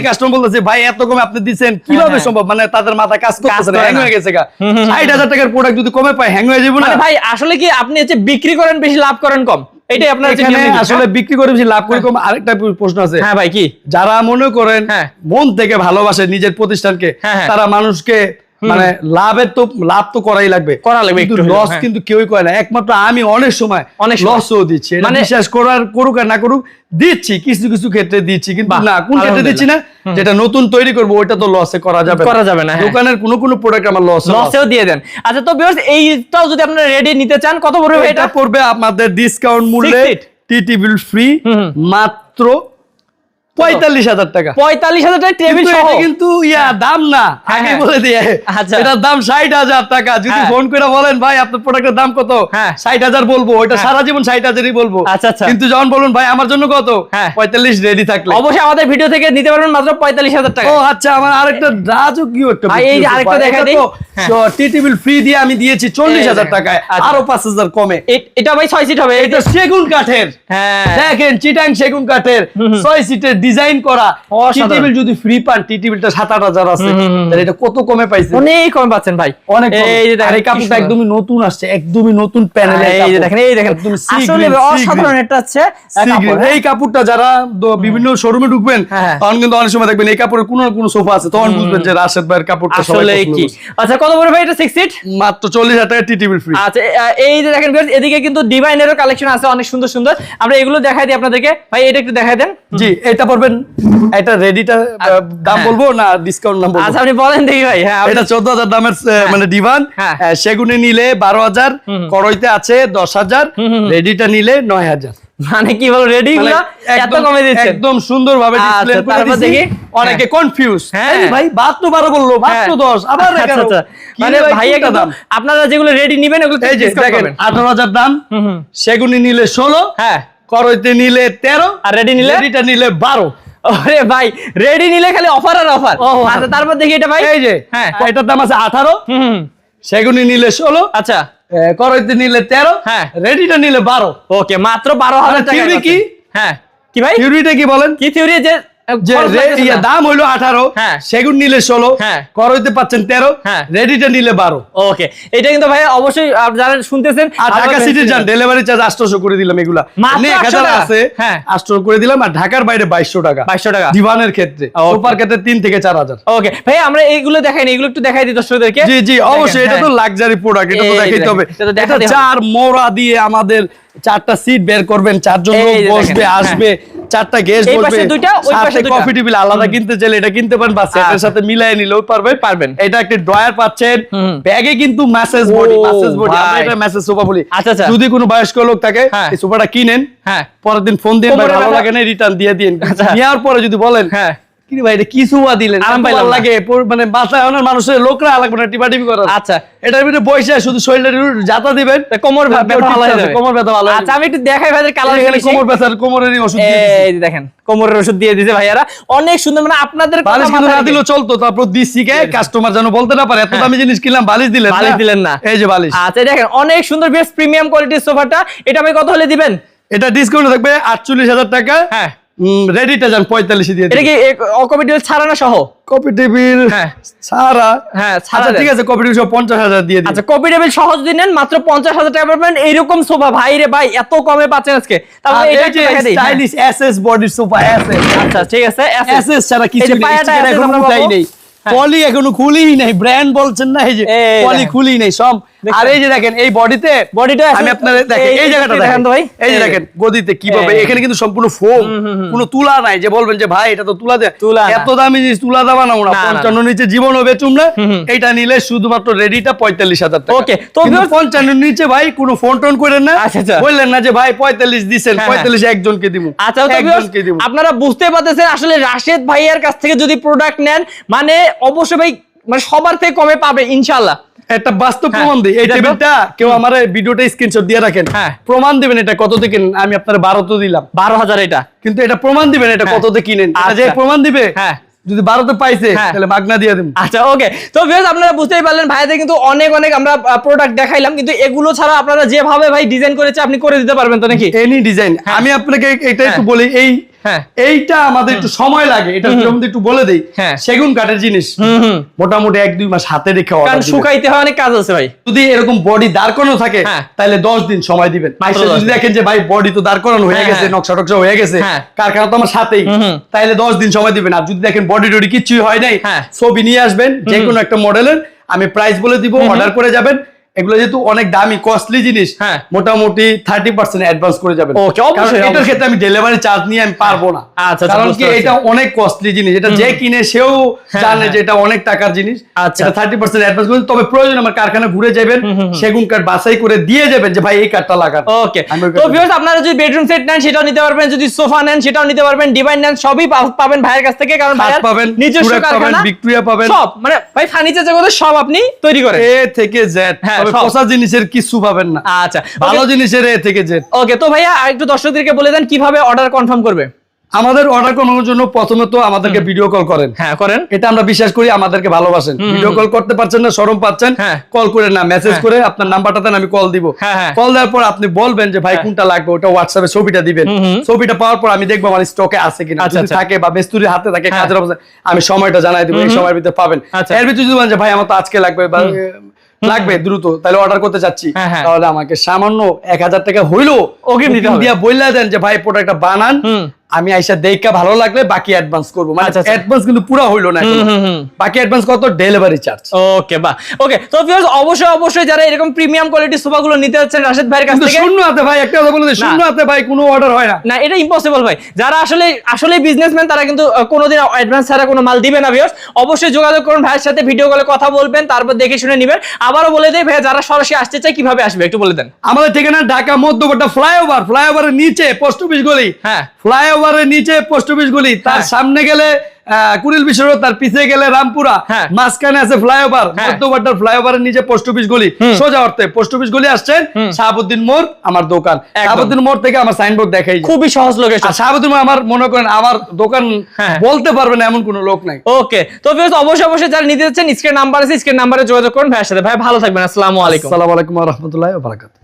কাস্টমার বলতেছে ভাই এত কমে আপনি দিচ্ছেন? কীভাবে হ্যাঁ। সম্ভব? মানে তাদের মাথায় কাজ করতেছে হ্যাং হয়ে গেছে গা। ষাট হাজার টাকার প্রোডাক্ট যদি কমে পায় হ্যাং হয়ে যাব না? মানে ভাই আসলে কি আপনি হচ্ছে বিক্রি করেন বেশি লাভ করেন কম? এটাই আপনার এখানে আসলে বিক্রি করে বেশি লাভ করে কম আরেকটা প্রশ্ন আছে হ্যাঁ ভাই কি যারা মনে করেন হ্যাঁ। মন থেকে ভালোবাসে নিজের প্রতিষ্ঠানকে হ্যাঁ, হ্যাঁ। তারা মানুষকে মানে লাভের তো লাভ তো করাই লাগবে। করা লাগবে একটু লস হ্যাঁ। কিন্তু কেউই করে না। একমাত্র আমি অনেক সময় অনেক। লসও দিচ্ছি। মানে- বিশ্বাস করার করুক আর না করুক দিচ্ছি। কিছু কিছু ক্ষেত্রে দিচ্ছি। কিন্তু না কোন ক্ষেত্রে দিচ্ছি না যেটা নতুন তৈরি করব ওইটা তো লসে করা যাবে করা যাবে না, হ্যাঁ। দোকানের কোনো কোনো প্রোডাক্ট আমার লস লসেও দিয়ে দেন। আচ্ছা তো ভিউয়ার্স এইটাও যদি আপনারা রেডি নিতে চান কত পড়বে এটা পড়বে আপনাদের ডিসকাউন্ট মূল্যে Six feet? টি টেবিল ফ্রি মাত্র পঁয়তাল্লিশ হাজার টাকা পঁয়তাল্লিশ হাজার টাকা টেবিল কিন্তু সহ কিন্তু ইয়া দাম না হ্যাঁ, আগে হ্যাঁ। বলে দিয়ে আচ্ছা। এটার দাম ষাট হাজার টাকা যদি হ্যাঁ। ফোন করে বলেন ভাই আপনার প্রোডাক্টের দাম কত হ্যাঁ। ষাট হাজার বলব হ্যাঁ। সারা জীবন ষাট হাজারই বলব আচ্ছা, আচ্ছা। কিন্তু যখন বলুন ভাই আমার জন্য কত হ্যাঁ। পঁয়তাল্লিশ রেডি থাকলে অবশ্যই আমাদের ভিডিও থেকে নিতে পারবেন মাত্র পঁয়তাল্লিশ হাজার টাকা ও আচ্ছা আমার আরেকটা রাজকীয় একটা এই যে আরেকটা দেখা দিই। হ্যাঁ। ফ্রি দিয়ে আমি দিয়েছি চল্লিশ হাজার। টাকায়। আরও পাঁচ হাজার কমে এটা ভাই ছয় সিট হবে এটা সেগুন কাঠের হ্যাঁ দেখেন চিটাং সেগুন কাঠের ছয় সিটের ডিজাইন করা টি টেবিল যদি ফ্রি পান টি টেবিলটা সাত আট হাজার আছে। তাহলে এটা কত কমে পাইছে অনেক কম পাচ্ছেন ভাই। অনেক এই যে দেখেন এই কাপড়টা একদমই নতুন আসছে একদমই নতুন প্যানেল এই যে দেখেন এই দেখেন। আসলে অসাধারণ এটা হচ্ছে কাপড়, হ্যাঁ? এই কাপড়টা যারা বিভিন্ন শোরুমে ঢুকবেন হ্যাঁ। তখন কিন্তু অনেক সময় দেখবেন এই কাপড়ের কোনো না কোনো সোফা আছে তখন বুঝবেন যে রাশেদ ভাইয়ের কাপড়টা আসলে কি? আচ্ছা কত বড় ভাই এটা সিক্স সিট মাত্র চল্লিশ হাজার টাকা টি টেবিল ফ্রি আচ্ছা এই যে দেখেন এদিকে কিন্তু ডিভাইনেরও কালেকশন আছে অনেক সুন্দর সুন্দর। আমরা এগুলো দেখাই দিই আপনাদেরকে। ভাই এটা একটু দেখাই দেন। জি এটা পড়বেন এটা রেডিটা দাম হ্যাঁ। বলব না ডিসকাউন্ট নাম বলব আচ্ছা আপনি বলেন দেখি ভাই হ্যাঁ এটা চোদ্দ হাজার দামের মানে ডিভান হ্যাঁ। সেগুনে নিলে বারো হাজার করইতে আছে দশ হাজার রেডিটা নিলে নয় হাজার মানে কি বল রেডি মানে গুলো এত কমে দিচ্ছেন একদম সুন্দর ভাবে আচ্ছা, ডিসপ্লে করে তারপর দেখি। অনেকে কনফিউজ হ্যাঁ। ভাই মাত্র বারো বলল মাত্র হ্যাঁ। দশ আবার আচ্ছা, আচ্ছা। মানে ভাই, কোনটা দাম? আপনারা যেগুলো রেডি নিবেন ওগুলো দেখেন আঠারো হাজার দাম হুম, হুম। সেগুনি নিলে ষোলো হ্যাঁ করইতে নিলে তেরো আর রেডি নিলে? রেডিটা নিলে বারো। ওরে ভাই রেডি নিলে খালি অফার আর অফার আচ্ছা তারপর দেখি এটা ভাই। এই যে হ্যাঁ। এটার দাম আছে আঠারো। হুম, হুম। সেগুনি নিলে ষোলো। আচ্ছা। করইতে নিলে তেরো। হ্যাঁ। রেডিটা নিলে বারো। ওকে মাত্র বারো হাজার টাকা কি? হ্যাঁ। কি ভাই? থিওরিটা কি বলেন? কি থিওরি যে যে খরচ রে- লাগতেছে না? দাম হইল আঠারো। সেগুন নিলে ষোলো। করইতে পাচ্ছেন তেরো। রেডিটা নিলে বারো ওকে এটা কিন্তু ভাই অবশ্যই যারা শুনতেছেন আর ঢাকা ভালো যান ডেলিভারি চার্জ আটশোশো করে দিলাম এগুলা এক হাজার আছে। আটশো করে দিলাম আর ঢাকার বাইরে বাইশশো টাকা 2200 টাকা। দিবানের ক্ষেত্রে সুপার ক্ষেত্রে তিন থেকে চার হাজার ওকে ভাই আমরা এইগুলো দেখাই এগুলো একটু দেখাই দিই দর্শকদেরকে জি জি অবশ্যই এটা তো হ্যাঁ। লাক্সারি প্রোডাক্ট এটা তো দেখাইতে হবে এটা তো এটা দেখাতে হবে। চার মোড়া দিয়ে আমাদের চারটা সিট বের করবেন চারজন লোক বসবে হ্যাঁ। আসবে চারটা গেস্ট বসবে দুইটা, ওই পাশে। কফি টেবিল আলাদা কিনতে চাইলে এটা কিনতে পারেন বা সেটের আচ্ছা। সাথে মিলাই নিলেও পারবেন পারবেন। এটা একটা ড্রয়ার পাচ্ছেন ব্যাগে কিন্তু মেসেজ বডি ও, মেসেজ বডি আমরা এটা মেসেজ সোফা বলি আচ্ছা, আচ্ছা। যদি কোনো বয়স্ক লোক থাকে হ্যাঁ। এই সোফাটা কিনেন হ্যাঁ পরের দিন ফোন দিয়ে ভালো লাগে না রিটার্ন দিয়ে দিন আচ্ছা। নেওয়ার পরে যদি বলেন হ্যাঁ কি ভাই এটা কি সোফা দিলেন? আরাম পাইলাম লাগে মানে বাসায় অনেক মানুষের লোকরা লাগবে না টিপাটিপি আচ্ছা। এটার ভিতরে শুধু শরীরের জাতা দিবেন কোমর ব্যথা ভালো হয়ে টিপতে যাবে। আছে, কোমর ব্যথা ভালো আচ্ছা আমি একটু দেখাই ভাইদের কালার এখানে কোমর ব্যথার কোমরেরই ওষুধ এই দেখেন কোমরের ওষুধ দিয়ে দিয়েছে ভাইয়ারা। অনেক সুন্দর মানে আপনাদের কথা বালিশ কিন্তু না দিলেও চলতো তারপর কে? কাস্টমার যেন বলতে না পারে এত দামি জিনিস কিনলাম বালিশ দিলেন বালিশ দিলেন না। এই যে বালিশ। আচ্ছা দেখেন অনেক সুন্দর বেশ প্রিমিয়াম কোয়ালিটির সোফাটা। এটা আমি কত হলে দিবেন? এটা ডিসকাউন্ট থাকবে আটচল্লিশ হাজার টাকা। হ্যাঁ। রেডিটা যান পঁয়তাল্লিশে দিয়ে এটা কি অকপি ডিল ছাড়া না সহ? কপি টেবিল হ্যাঁ। সারা হ্যাঁ ছাড়া আচ্ছা ঠিক আছে কপি টেবিল সব পঞ্চাশ হাজার দিয়ে আচ্ছা কপি টেবিল সহজ নেন মাত্র পঞ্চাশ হাজার টাকা পাবেন। এইরকম সোফা ভাই রে ভাই এত কমে পাচ্ছেন আজকে। তাহলে এটা হ্যাঁ। Stylish SS body sofa SS আচ্ছা ঠিক আছে এসএস ছাড়া কিছু পায়াটা এখন উঠাই নেই। পলি এখনও খুলিই নাই ব্র্যান্ড বলছেন না এই যে পলি দেখেন। খুলি নাই সব? আর এই যে দেখেন এই বডিতে বডিটা আমি আপনাদের দেখেন এই জায়গাটা দেখেন ভাই এই যে দেখেন গদিতে কীভাবে এখানে কিন্তু সম্পূর্ণ ফোম কোনো তুলা নাই। যে বলবেন যে ভাই এটা তো তুলা দেয় তুলা এত দামি জিনিস তুলা দাবা না। না, পঞ্চান্ন নিচে জীবনও বেচুম না। এইটা নিলে শুধুমাত্র রেডিটা পঁয়তাল্লিশ হাজার টাকা। Okay, তো পঞ্চান্ন নিচে ভাই কোনো ফোন টোন করেন না। আচ্ছা, আচ্ছা। বললেন না যে ভাই পঁয়তাল্লিশ দিচ্ছেন হ্যাঁ, পঁয়তাল্লিশ একজনকে দিব। আচ্ছা আপনারা বুঝতে পারতেছেন আসলে রাশেদ ভাইয়ার কাছ থেকে যদি প্রোডাক্ট নেন মানে অবশ্যই ভাই মানে সবার থেকে কমে পাবে ইনশাল্লাহ একটা বাস্তব হ্যাঁ, প্রমাণ দিই এই টেবিলটা কেউ আমার ভিডিওটা স্ক্রিনশট দিয়ে রাখেন হ্যাঁ। প্রমাণ দিবেন এটা কত থেকে আমি আপনার বারোতে দিলাম বারো হাজার এটা কিন্তু এটা প্রমাণ দিবেন এটা হ্যাঁ। কততে কিনেন এটা যে আচ্ছা। প্রমাণ দিবে হ্যাঁ। যদি বারোতে পাইছে হ্যাঁ। তাহলে মাগনা দিয়ে দেব আচ্ছা ওকে তো ভিউয়ার্স আপনারা বুঝতেই পারলেন ভাইদের কিন্তু অনেক অনেক আমরা প্রোডাক্ট দেখাইলাম কিন্তু এগুলো ছাড়া আপনারা যেভাবে ভাই ডিজাইন করেছে আপনি করে দিতে পারবেন তো নাকি এনি ডিজাইন আমি আপনাকে এটা একটু বলি এই হ্যাঁ। এইটা আমাদের একটু সময় লাগে এটা একটু বলে দেই হ্যাঁ। সেগুন কাঠের জিনিস মোটামুটি এক দুই মাস হাতে রেখে কারণ শুকাইতে হয় অনেক কাজ আছে ভাই যদি এরকম বডি দাঁড় করানো থাকে হ্যাঁ। তাহলে দশ দিন সময় দিবেন মাত্র আইসা 10 যদি দেখেন যে ভাই বডি তো দাঁড় করানো হয়ে হ্যাঁ, গেছে হ্যাঁ। নকশা টকশা হয়ে গেছে হ্যাঁ। কারখানা তো আমার সাথেই। তাহলে দশ দিন সময় দিবেন আর যদি দেখেন বডি টডি কিছুই হয় নাই হ্যাঁ। ছবি নিয়ে আসবেন যে কোনো একটা মডেলের আমি প্রাইস বলে দিব অর্ডার করে যাবেন এগুলো যেহেতু অনেক দামি কস্টলি জিনিস হ্যাঁ। মোটামুটি থার্টি পার্সেন্ট অ্যাডভান্স করে যাবেন। এটার ক্ষেত্রে আমি ডেলিভারি চার্জ নিয়ে আমি পারব না। আচ্ছা, আচ্ছা, কারণ কি এটা অনেক কস্টলি জিনিস। এটা যে কিনে সেও হ্যাঁ, জানে হ্যাঁ। যে এটা অনেক টাকার জিনিস। আচ্ছা। থার্টি পার্সেন্ট অ্যাডভান্স করবেন তবে প্রয়োজন আমার কারখানা ঘুরে যাবেন সেগুন কাঠ বাছাই করে দিয়ে যাবেন যে ভাই এই কাঠটা লাগান। ওকে তো ভিউয়ার্স আপনারা যদি বেডরুম সেট নেন সেটাও নিতে পারবেন। যদি সোফা নেন সেটাও নিতে পারবেন। ডিভাইন নেন সবই পাবেন ভাইয়ের কাছ থেকে। কারণ ভাইয়ের পাবেন, নিজস্ব কারখানা। ভিক্টোরিয়া পাবেন। সব মানে ভাই ফার্নিচার জগতে সব আপনি তৈরি করেন। এ থেকে জেড হ্যাঁ। পচা জিনিসের কিছু পাবেন না। আচ্ছা ভালো জিনিসের এ থেকে জেড ওকে তো ভাইয়া একটু দর্শকদেরকে বলে দেন কীভাবে অর্ডার কনফার্ম করবে? আমাদের অর্ডার করানোর জন্য প্রথমে তো আমাদেরকে ভিডিও কল করেন। হ্যাঁ করেন। এটা আমরা বিশ্বাস করি আমাদেরকে ভালোবাসেন। ভিডিও কল করতে পারছেন না পাচ্ছেন হ্যাঁ। কল করে না মেসেজ হ্যাঁ। করে আপনার নাম্বারটা দেন আমি কল দিব। হ্যাঁ, হ্যাঁ। কল দেওয়ার পর আপনি বলবেন যে ভাই কোনটা লাগবে? ওটা হোয়াটসঅ্যাপে ছবিটা দিবেন। ছবিটা পাওয়ার পর আমি দেখব আমার স্টকে আছে কিনা। আচ্ছা, যদি আচ্ছা। থাকে বা মেস্তুরির হাতে থাকে হ্যাঁ। কাজের অবস্থা আমি সময়টা জানাই দিব এই সময়ের ভিতরে পাবেন। এর ভিতরে যদি বলেন যে ভাই আমার তো আজকে লাগবে বা লাগবে দ্রুত তাহলে অর্ডার করতে চাচ্ছি হ্যাঁ, হ্যাঁ। তাহলে আমাকে সামান্য এক হাজার টাকা হইল ওকে। দিয়া বললা দেন যে ভাই প্রোডাক্টটা বানান। আমি আইসা দেখা ভালো লাগলে বাকি অ্যাডভান্স করব। মানে আচ্ছা, আচ্ছা। অ্যাডভান্স কিন্তু পুরো হইল না। বাকি অ্যাডভান্স কত? ডেলিভারি চার্জ ওকে বা ওকে তো ভিউয়ার্স অবশ্যই অবশ্যই যারা এরকম প্রিমিয়াম কোয়ালিটির সোফাগুলো নিতে যাচ্ছেন রাশেদ ভাইয়ের কাছ থেকে শূন্য হাতে ভাই একটা কথা বলে দিই, শূন্য হাতে ভাই কোনো অর্ডার হয় না। না এটা ইম্পসিবল ভাই। যারা আসলে আসলে বিজনেসম্যান তারা কিন্তু কোনোদিন অ্যাডভান্স ছাড়া কোনো মাল দিবে না ভিউয়ার্স অবশ্যই যোগাযোগ করুন ভাইয়ের সাথে ভিডিও কলে কথা বলবেন তারপর দেখে শুনে নেবেন। আবারও বলে দেয় ভাই যারা সরাসরি আসতে চায় কীভাবে আসবে একটু বলে দেন। আমাদের ঠিকানা ঢাকা মধ্যবর্তী ফ্লাইওভার ফ্লাইওভারের নিচে পোস্ট অফিস গলি। হ্যাঁ। ফ্লাইওভারের নিচে পোস্ট অফিস গলি তার হ্যাঁ। সামনে গেলে কুড়িল বিশ্ব তার পিছিয়ে গেলে রামপুরা হ্যাঁ। মাঝখানে আছে ফ্লাইওভার হ্যাঁ। ফ্লাইওভারের নিচে পোস্ট অফিস গলি। সোজা অর্থে পোস্ট অফিস গলি আসছেন শাহাবুদ্দিন মোড় আমার দোকান। শাহাবুদ্দিন মোড় থেকে আমার সাইনবোর্ড দেখাই খুবই সহজ লোকেশন শাহাবুদ্দিন মোড় আমার মনে করেন আমার দোকান। বলতে পারবে না এমন কোনো লোক নাই। ওকে তো ভিউয়ার্স অবশ্যই অবশ্যই যারা নিতে যাচ্ছেন স্ক্রিন নাম্বার আছে স্ক্রিন নাম্বারে যোগাযোগ করুন ভাইয়ের সাথে। ভাই ভালো থাকবেন আসসালামু আলাইকুম। আসসালামু আলাইকুম রহমতুল্লাহ